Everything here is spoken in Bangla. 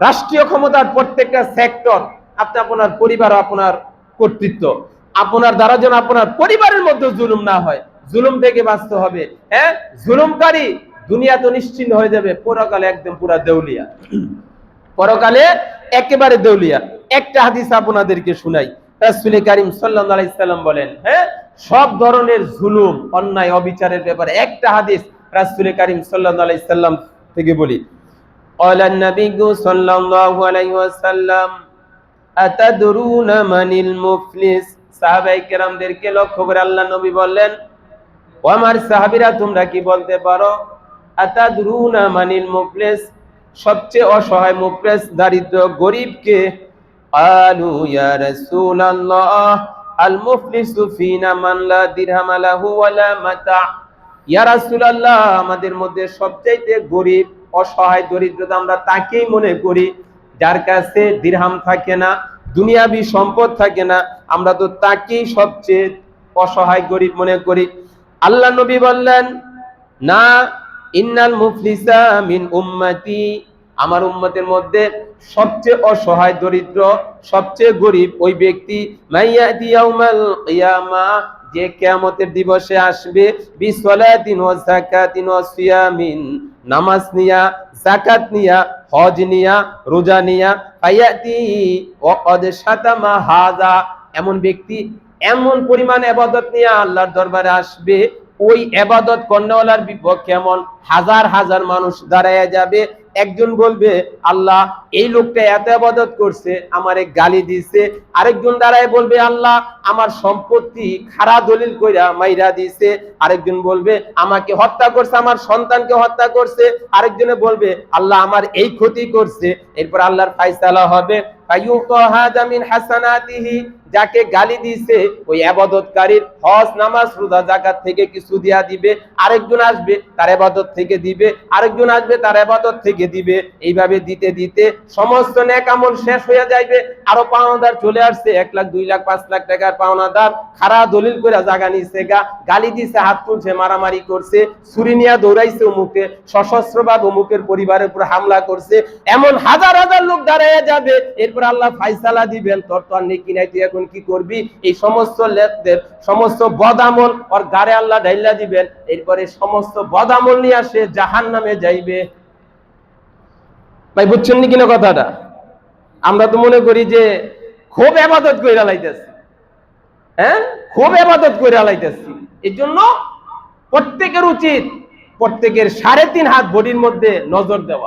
রাষ্ট্রীয় ক্ষমতার প্রত্যেকটা সেক্টর আপনি আপনার পরিবার, আপনার কর্তৃত্ব। আপনার দ্বারা যেন আপনার পরিবারের মধ্যে জুলুম না হয়। জুলুম থেকে বাঁচতে হবে। হ্যাঁ? জুলুমকারী দুনিয়া তো নিশ্চিন্ন হয়ে যাবে। পরকালে একদম পুরা দেউলিয়া। পরকালে একেবারে দেউলিয়া। একটা হাদিস আপনাদেরকে শুনাই। রাসূল কারীম সাল্লাম বলেন হ্যাঁ? সব ধরনের জুলুম, অন্যায়, অবিচারের ব্যাপারে একটা হাদিস রাসূল কারীম আলাইহি সাল্লাম থেকে বলি। قال النبي صلى الله عليه وسلم أتدرون من المفلس সাহাবাই কেরামদেরকে লক্ষ্য করে আল্লাহ নবী বললেন ও আমার সাহাবীরা তোমরা কি বলতে পারো আতাদরুনা মানিল মুফলিস সবচেয়ে অসহায় মুফলিস দারিদ্র গরিবকে আলু ইয়া রাসূলুল্লাহ আল মুফলিসু ফিনা মান লা দিরহাম লাহু ওয়ালা মাতা ইয়া রাসূলুল্লাহ আমাদের মধ্যে সবচাইতে গরিব অসহায় দরিদ্রতা আমরা তাকেই মনে করি, যার কাছে দিরহাম থাকে না, দুনিয়াবি সম্পদ থাকে না, আমরা তো তাকেই সবচেয়ে অসহায় গরিব মনে করি। আল্লাহ নবী বললেন, না, ইন্নাল মুফলিসা মিন উম্মতি। আমার উম্মতের মধ্যে সবচেয়ে অসহায় দরিদ্র, সবচেয়ে গরিব ওই ব্যক্তি মাইয়াতি ইয়াউমাল কিয়ামা, যে কিয়ামতের দিবসে আসবে বিসলাতিন ওয়া যাকাতিন ওয়া সিয়ামিন। নামাজ নিয়া জাকাত নিয়া, হজ নিয়া, রোজা নিয়া, ফায়াতি ওয়া কদ শাতামা হাযা এমন ব্যক্তি এমন পরিমাণ এবাদত নিয়ে আল্লাহর দরবারে আসবে, ওই এবাদত কর্ণওয়ালার বিপক্ষে এমন হাজার হাজার মানুষ দাঁড়ায় যাবে একজন বলবে, আল্লাহ, এই লোকটা এত আবাদত করছে, আমারে গালি দিছে। আরেকজন দাঁড়ায় বলবে, আল্লাহ, আমার সম্পত্তি খারা দলিল কইরা মাইরা দিছে। আরেকজন বলবে, আমাকে হত্যা করছে, আমার সন্তানকে হত্যা করছে। আরেকজনে বলবে, আল্লাহ, আমার এই ক্ষতি করছে। এরপর আল্লাহর ফাইসালা হবে। যাকে গালি দিছে, ওই আবাদতকারীর হজ, নামাজ, রোজা জাকাত থেকে কিছু দিয়া দিবে। আরেকজন আসবে, তার আবাদত থেকে দিবে। আরেকজন আসবে, তার আবাদত থেকে দিবে। এইভাবে দিতে দিতে সমস্ত শেষ হয়ে যাইবে। আরও পাওনাদার চলে আসছে, এক লাখ, দুই লাখ, পাঁচ লাখ টাকার পাওনাদার। খারা দলিল করে জাগা নিছে গা, গালি দিছে, হাত তুলছে, মারামারি করছে, ছুরি নিয়ে দৌড়াইছে অমুকে, সশস্ত্র বা অমুকের পরিবারের উপর হামলা করছে। এমন হাজার হাজার লোক দাঁড়ায় যাবে, এরপর আল্লাহ ফাইসালা দিবেন, তোর তো আর নেকি নাই, তুই এখন কি করবি? এই সমস্ত লেখদের সমস্ত বদামল ওর গারে আল্লাহ ঢাইলা দিবেন, এরপরে সমস্ত বদামল নিয়ে আসে জাহান নামে যাইবে। ভাই, বুঝছেন নি কিনা কথাটা? আমরা তো মনে করি যে খুব আবাদত কইরা লাইতেছি। হ্যাঁ? খুব আবাদত কইরা লাইতেছি। এই জন্য প্রত্যেকের উচিত প্রত্যেকের সাড়ে তিন হাত বডির মধ্যে নজর দেওয়া।